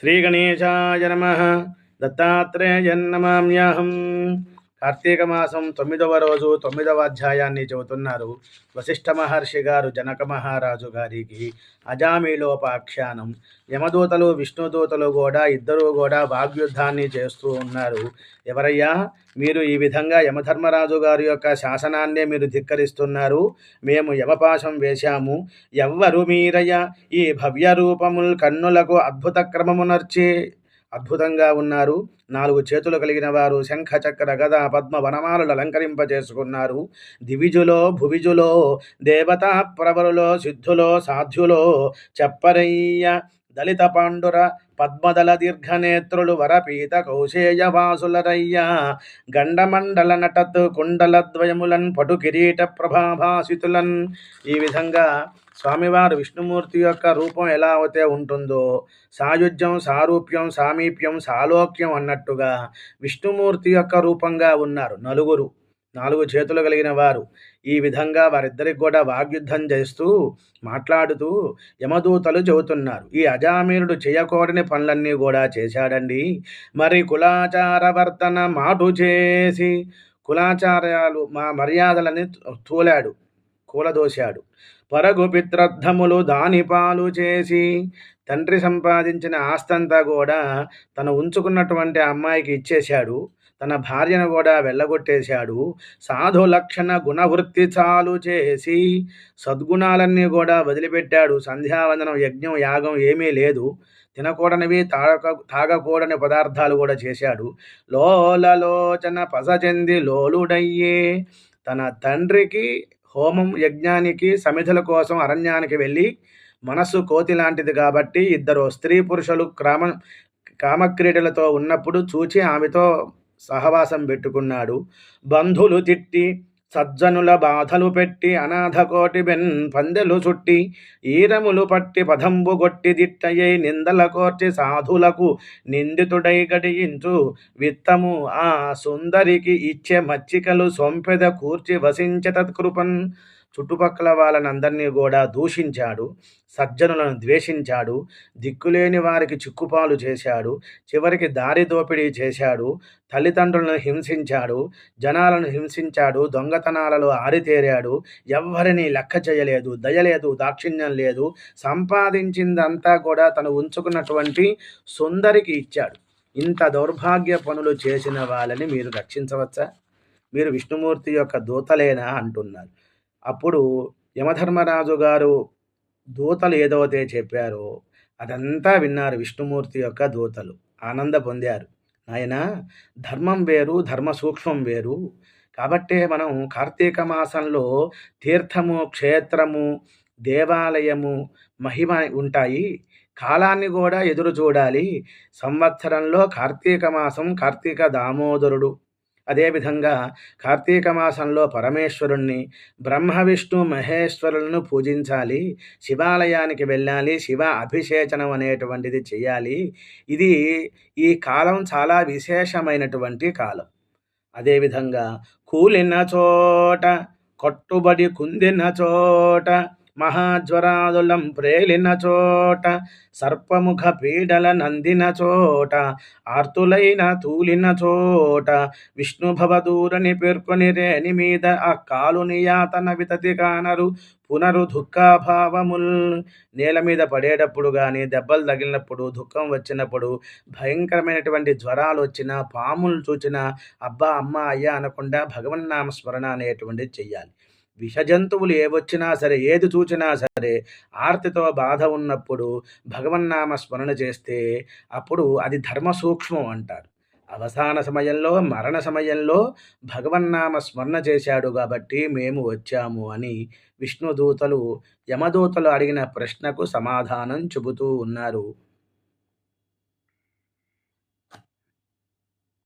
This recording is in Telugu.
శ్రీగణేశాయ నమ. దత్తాత్రేయన్నమామ్యాహం కార్తీక మాసం తొమ్మిదవ రోజు తొమ్మిదవ అధ్యాయాన్ని చెబుతున్నారు. వశిష్ఠ మహర్షి గారు జనక మహారాజు గారికి అజామీలోపాఖ్యానం. యమదూతలు విష్ణుదూతలు కూడా ఇద్దరూ కూడా వాగ్యుద్ధాన్ని చేస్తూ ఉన్నారు. ఎవరయ్యా? మీరు ఈ విధంగా యమధర్మరాజు గారి యొక్క శాసనాన్నే మీరు ధిక్కరిస్తున్నారు. మేము యమపాశం వేశాము. ఎవ్వరు మీరయ్య? ఈ భవ్య రూపముల్ కన్నులకు అద్భుత క్రమమునర్చే అద్భుతంగా ఉన్నారు. నాలుగు చేతులు కలిగిన వారు శంఖ చక్ర గద పద్మ వనమాలు అలంకరింపజేసుకున్నారు. దివిజులో భువిజులో దేవతా ప్రవరులో సిద్ధులో సాధ్యులో చెప్పరయ్య దళిత పాండుర పద్మదల దీర్ఘనేత్రులు వరపీత కౌశేయవాసులరయ్య. గండమండల నటత్ కుండలద్వయములన్ పటు కిరీట ప్రభాభాసితులన్ ఈ విధంగా స్వామివారు విష్ణుమూర్తి యొక్క రూపం ఎలా అయితే ఉంటుందో సాయుధ్యం సారూప్యం సామీప్యం సాలోక్యం అన్నట్టుగా విష్ణుమూర్తి యొక్క రూపంగా ఉన్నారు నలుగురు. నాలుగు చేతులు కలిగిన వారు. ఈ విధంగా వారిద్దరికి కూడా వాగ్యుద్ధం చేస్తూ మాట్లాడుతూ యమదూతలు చెబుతున్నారు. ఈ అజామీరుడు చేయకూడని పనులన్నీ కూడా చేశాడండి. మరి కులాచార వర్తన మాటు చేసి కులాచార్యాలు మా మర్యాదలని తూలాడు కూలదోశాడు. పరగు పిత్రద్ధములు దాని పాలు చేసి తండ్రి సంపాదించిన ఆస్తంతా కూడా తను ఉంచుకున్నటువంటి అమ్మాయికి ఇచ్చేశాడు. తన భార్యను కూడా వెళ్ళగొట్టేశాడు. సాధు లక్షణ గుణవృత్తి చాలు చేసి సద్గుణాలన్నీ కూడా వదిలిపెట్టాడు. సంధ్యావందనం యజ్ఞం యాగం ఏమీ లేదు. తినకూడనివి తాగ తాగకూడని పదార్థాలు కూడా చేశాడు. లోలలోచన పసచెంది లోలుడయ్యే తన తండ్రికి హోమం యజ్ఞానికి సమిధుల కోసం అరణ్యానికి వెళ్ళి మనస్సు కోతి లాంటిది కాబట్టి ఇద్దరు స్త్రీ పురుషులు క్రమ కామక్రీడలతో ఉన్నప్పుడు చూచి ఆమెతో సహవాసం పెట్టుకున్నాడు. బంధులు తిట్టి సజ్జనుల బాధలు పెట్టి అనాథకోటి బెన్ పందెలు చుట్టి ఈరములు పట్టి పదంబు గొట్టి దిట్టయ్యై నిందల కోర్చి సాధులకు నిందితుడై గడియించు విత్తము. ఆ సుందరికి ఇచ్చే మచ్చికలు సొంపెద కూర్చి వసించ తత్కృపన్. చుట్టుపక్కల వాళ్ళనందరినీ కూడా దూషించాడు సజ్జనులను ద్వేషించాడు దిక్కులేని వారికి చిక్కుపాలు చేశాడు చివరికి దారి దోపిడీ చేశాడు తల్లిదండ్రులను హింసించాడు జనాలను హింసించాడు దొంగతనాలలో ఆరితేరాడు ఎవ్వరిని లెక్క చేయలేదు దయలేదు దాక్షిణ్యం లేదు సంపాదించిందంతా కూడా తను ఉంచుకున్నటువంటి సుందరికి ఇచ్చాడు. ఇంత దౌర్భాగ్య పనులు చేసిన వాళ్ళని మీరు రక్షించవచ్చా? మీరు విష్ణుమూర్తి యొక్క దూతలేనా? అంటున్నారు. అప్పుడు యమధర్మరాజు గారు దూతలు ఏదైతే చెప్పారో అదంతా విన్నారు విష్ణుమూర్తి యొక్క దూతలు. ఆనంద పొందారు. ఆయన ధర్మం వేరు ధర్మ సూక్ష్మం వేరు. కాబట్టే మనం కార్తీక మాసంలో తీర్థము క్షేత్రము దేవాలయము మహిమ ఉంటాయి. కాలాన్ని కూడా ఎదురు చూడాలి. సంవత్సరంలో కార్తీక మాసం కార్తీక దామోదరుడు. అదేవిధంగా కార్తీక మాసంలో పరమేశ్వరుణ్ణి బ్రహ్మ విష్ణు మహేశ్వరులను పూజించాలి శివాలయానికి వెళ్ళాలి శివ అభిషేచనం అనేటువంటిది చేయాలి. ఇది ఈ కాలం చాలా విశేషమైనటువంటి కాలం. అదేవిధంగా కూలిన చోట కట్టుబడి కుందిన చోట మహాజ్వరాదులం ప్రేలిన చోట సర్పముఖ పీడల నందిన చోట ఆర్తులైన తూలిన చోట విష్ణుభవదూరని పేర్కొని రేణి మీద ఆ కాలుని యాతన వితతి కానరు పునరు దుఃఖాభావముల్ నేల మీద పడేటప్పుడు కానీ దెబ్బలు తగిలినప్పుడు దుఃఖం వచ్చినప్పుడు భయంకరమైనటువంటి జ్వరాలు వచ్చినా పాములు చూచినా అబ్బా అమ్మ అయ్యా అనకుండా భగవన్నామ స్మరణ అనేటువంటిది చెయ్యాలి. విషజంతువులు ఏవొచ్చినా సరే ఏది చూచినా సరే ఆర్తితో బాధ ఉన్నప్పుడు భగవన్నామ స్మరణ చేస్తే అప్పుడు అది ధర్మ సూక్ష్మం అంటారు. అవసాన సమయంలో మరణ సమయంలో భగవన్నామ స్మరణ చేశాడు కాబట్టి మేము వచ్చాము అని విష్ణుదూతలు యమదూతలు అడిగిన ప్రశ్నకు సమాధానం చెబుతూ ఉన్నారు.